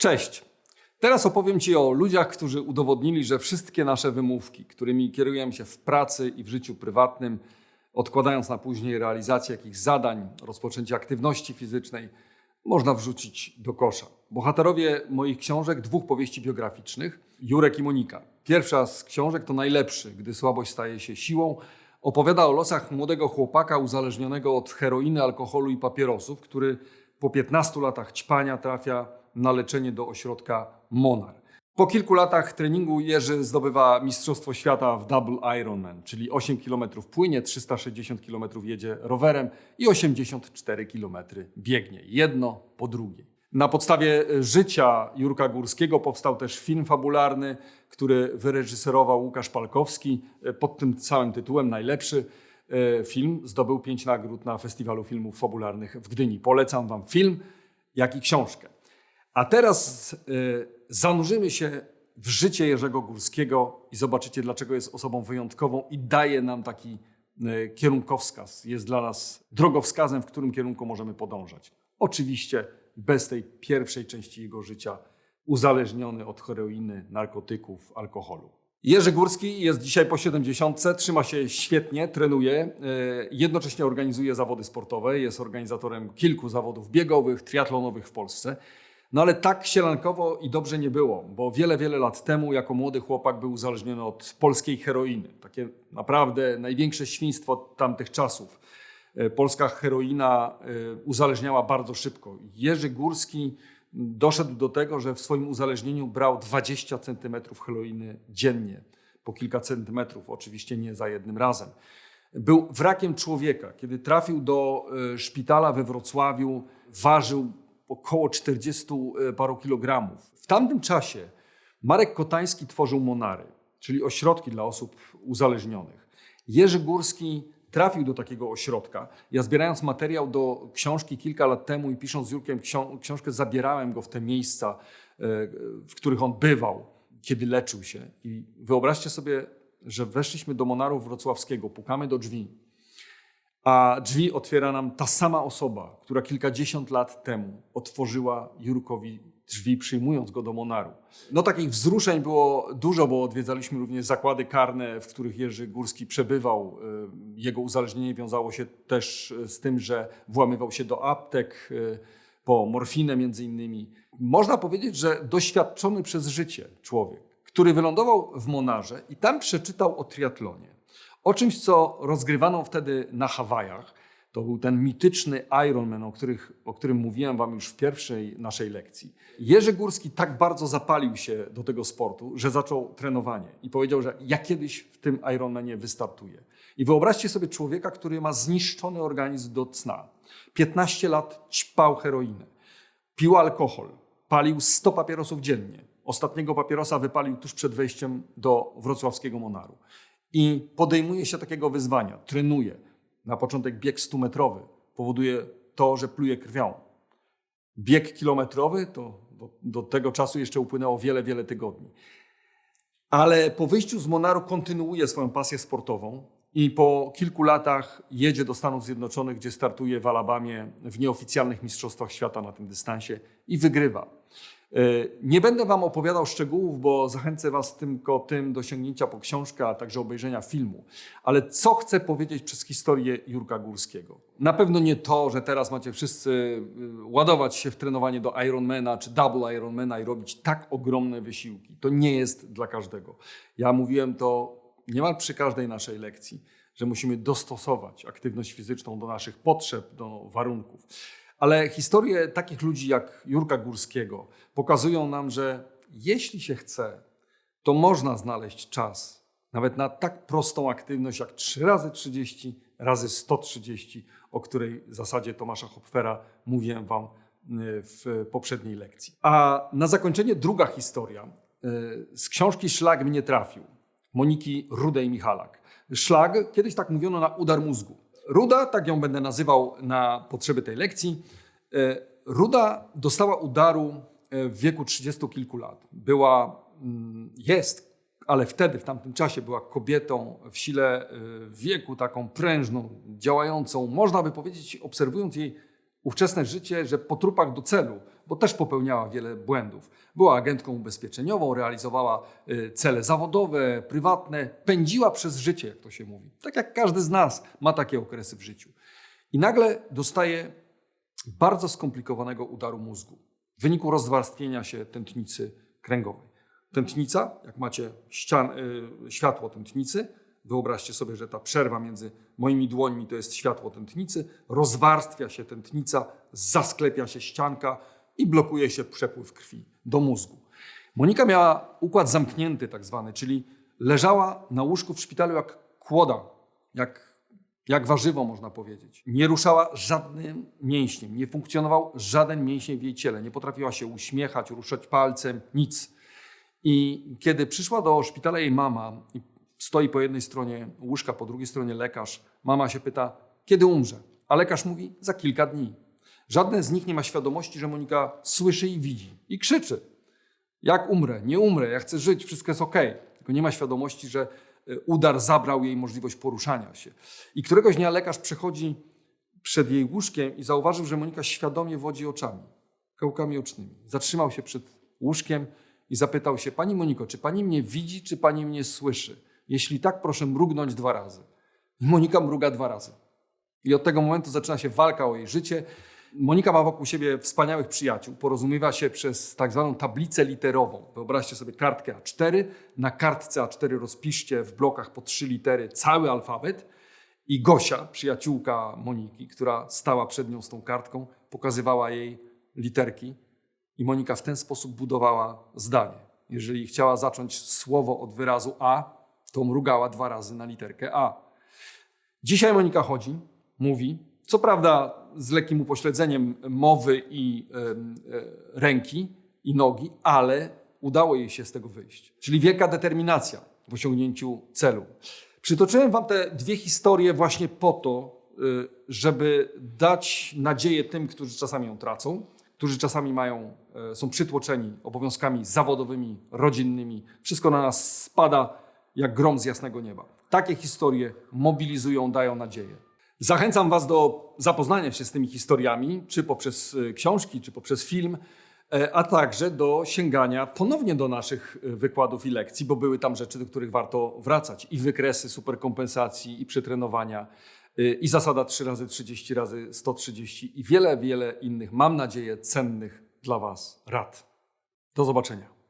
Cześć. Teraz opowiem Ci o ludziach, którzy udowodnili, że wszystkie nasze wymówki, którymi kierujemy się w pracy i w życiu prywatnym, odkładając na później realizację jakichś zadań, rozpoczęcie aktywności fizycznej, można wrzucić do kosza. Bohaterowie moich książek, dwóch powieści biograficznych, Jurek i Monika. Pierwsza z książek to najlepszy, gdy słabość staje się siłą. Opowiada o losach młodego chłopaka uzależnionego od heroiny, alkoholu i papierosów, który po 15 latach ćpania trafia na leczenie do ośrodka Monar. Po kilku latach treningu Jerzy zdobywa Mistrzostwo Świata w Double Ironman, czyli 8 km płynie, 360 km jedzie rowerem i 84 km biegnie. Jedno po drugiej. Na podstawie życia Jurka Górskiego powstał też film fabularny, który wyreżyserował Łukasz Palkowski pod tym samym tytułem Najlepszy. E, Film zdobył pięć nagród na Festiwalu Filmów Fabularnych w Gdyni. Polecam Wam film, jak i książkę. A teraz y, zanurzymy się w życie Jerzego Górskiego i zobaczycie, dlaczego jest osobą wyjątkową i daje nam taki y, kierunkowskaz. Jest dla nas drogowskazem, w którym kierunku możemy podążać. Oczywiście bez tej pierwszej części jego życia, uzależniony od heroiny, narkotyków, alkoholu. Jerzy Górski jest dzisiaj po 70, trzyma się świetnie, trenuje, y, jednocześnie organizuje zawody sportowe, jest organizatorem kilku zawodów biegowych, triatlonowych w Polsce. No ale tak sielankowo i dobrze nie było, bo wiele, wiele lat temu jako młody chłopak był uzależniony od polskiej heroiny. Takie naprawdę największe świństwo tamtych czasów. E, Polska heroina e, uzależniała bardzo szybko. Jerzy Górski doszedł do tego, że w swoim uzależnieniu brał 20 centymetrów heroiny dziennie. Po kilka centymetrów, oczywiście nie za jednym razem. Był wrakiem człowieka. Kiedy trafił do e, szpitala we Wrocławiu, ważył około 40 e, paru kilogramów. W tamtym czasie Marek Kotański tworzył Monary, czyli ośrodki dla osób uzależnionych. Jerzy Górski trafił do takiego ośrodka. Ja zbierając materiał do książki kilka lat temu i pisząc z Jurkiem książkę, zabierałem go w te miejsca, e, w których on bywał, kiedy leczył się. I wyobraźcie sobie, że weszliśmy do Monaru Wrocławskiego, pukamy do drzwi a drzwi otwiera nam ta sama osoba, która kilkadziesiąt lat temu otworzyła Jurkowi drzwi, przyjmując go do Monaru. No takich wzruszeń było dużo, bo odwiedzaliśmy również zakłady karne, w których Jerzy Górski przebywał. Y, jego uzależnienie wiązało się też z tym, że włamywał się do aptek y, po morfinę między innymi. Można powiedzieć, że doświadczony przez życie człowiek, który wylądował w Monarze i tam przeczytał o triatlonie o czymś, co rozgrywano wtedy na Hawajach. To był ten mityczny Ironman, o, których, o którym mówiłem Wam już w pierwszej naszej lekcji. Jerzy Górski tak bardzo zapalił się do tego sportu, że zaczął trenowanie i powiedział, że ja kiedyś w tym Ironmanie wystartuję. I wyobraźcie sobie człowieka, który ma zniszczony organizm do cna. 15 lat ćpał heroinę, pił alkohol, palił 100 papierosów dziennie. Ostatniego papierosa wypalił tuż przed wejściem do wrocławskiego Monaru i podejmuje się takiego wyzwania, trenuje. Na początek bieg 100-metrowy powoduje to, że pluje krwią. Bieg kilometrowy to do, do tego czasu jeszcze upłynęło wiele, wiele tygodni. Ale po wyjściu z Monaru kontynuuje swoją pasję sportową i po kilku latach jedzie do Stanów Zjednoczonych, gdzie startuje w Alabamie w nieoficjalnych mistrzostwach świata na tym dystansie i wygrywa. E, nie będę Wam opowiadał szczegółów, bo zachęcę Was tylko tym do sięgnięcia po książkę, a także obejrzenia filmu. Ale co chcę powiedzieć przez historię Jurka Górskiego? Na pewno nie to, że teraz macie wszyscy y, ładować się w trenowanie do Ironmana czy Double Ironmana i robić tak ogromne wysiłki. To nie jest dla każdego. Ja mówiłem to niemal przy każdej naszej lekcji, że musimy dostosować aktywność fizyczną do naszych potrzeb, do warunków. Ale historie takich ludzi jak Jurka Górskiego pokazują nam, że jeśli się chce, to można znaleźć czas nawet na tak prostą aktywność jak 3 razy 30 razy 130, o której zasadzie Tomasza Hopfera mówiłem Wam y, w poprzedniej lekcji. A na zakończenie druga historia y, z książki Szlag mnie trafił Moniki Rudej-Michalak. Szlag, kiedyś tak mówiono na udar mózgu. Ruda, tak ją będę nazywał na potrzeby tej lekcji, e, Ruda dostała udaru e, w wieku trzydziestu kilku lat. Była, mm, jest, ale wtedy, w tamtym czasie była kobietą w sile e, wieku, taką prężną, działającą. Można by powiedzieć, obserwując jej ówczesne życie, że po trupach do celu, bo też popełniała wiele błędów. Była agentką ubezpieczeniową, realizowała y, cele zawodowe, prywatne, pędziła przez życie, jak to się mówi. Tak jak każdy z nas ma takie okresy w życiu. I nagle dostaje bardzo skomplikowanego udaru mózgu w wyniku rozwarstwienia się tętnicy kręgowej. Tętnica, jak macie ścian, y, światło tętnicy, wyobraźcie sobie, że ta przerwa między moimi dłońmi to jest światło tętnicy, rozwarstwia się tętnica, zasklepia się ścianka i blokuje się przepływ krwi do mózgu. Monika miała układ zamknięty, tak zwany, czyli leżała na łóżku w szpitalu jak kłoda, jak jak warzywo można powiedzieć. Nie ruszała żadnym mięśniem, nie funkcjonował żaden mięsień w jej ciele, nie potrafiła się uśmiechać, ruszać palcem, nic. I kiedy przyszła do szpitala jej mama, stoi po jednej stronie łóżka, po drugiej stronie lekarz, mama się pyta, kiedy umrze? A lekarz mówi, za kilka dni. Żadne z nich nie ma świadomości, że Monika słyszy i widzi i krzyczy. Jak umrę? Nie umrę, ja chcę żyć, wszystko jest ok. Tylko nie ma świadomości, że y, udar zabrał jej możliwość poruszania się. I któregoś dnia lekarz przechodzi przed jej łóżkiem i zauważył, że Monika świadomie wodzi oczami, kałkami ocznymi. Zatrzymał się przed łóżkiem i zapytał się: Pani Moniko, czy pani mnie widzi, czy pani mnie słyszy? Jeśli tak, proszę mrugnąć dwa razy. I Monika mruga dwa razy. I od tego momentu zaczyna się walka o jej życie. Monika ma wokół siebie wspaniałych przyjaciół. Porozumiewa się przez tak zwaną tablicę literową. Wyobraźcie sobie kartkę A4. Na kartce A4 rozpiszcie w blokach po trzy litery cały alfabet. I Gosia, przyjaciółka Moniki, która stała przed nią z tą kartką, pokazywała jej literki. I Monika w ten sposób budowała zdanie. Jeżeli chciała zacząć słowo od wyrazu A, to mrugała dwa razy na literkę A. Dzisiaj Monika chodzi, mówi, co prawda z lekkim upośledzeniem mowy i e, ręki i nogi, ale udało jej się z tego wyjść. Czyli wielka determinacja w osiągnięciu celu. Przytoczyłem Wam te dwie historie właśnie po to, y, żeby dać nadzieję tym, którzy czasami ją tracą, którzy czasami mają, e, są przytłoczeni obowiązkami zawodowymi, rodzinnymi. Wszystko na nas spada jak grom z jasnego nieba. Takie historie mobilizują, dają nadzieję. Zachęcam Was do zapoznania się z tymi historiami, czy poprzez y, książki, czy poprzez film, e, a także do sięgania ponownie do naszych y, wykładów i lekcji, bo były tam rzeczy, do których warto wracać. I wykresy superkompensacji, i przetrenowania, i zasada 3 razy 30 razy 130 i wiele, wiele innych, mam nadzieję, cennych dla Was rad. Do zobaczenia.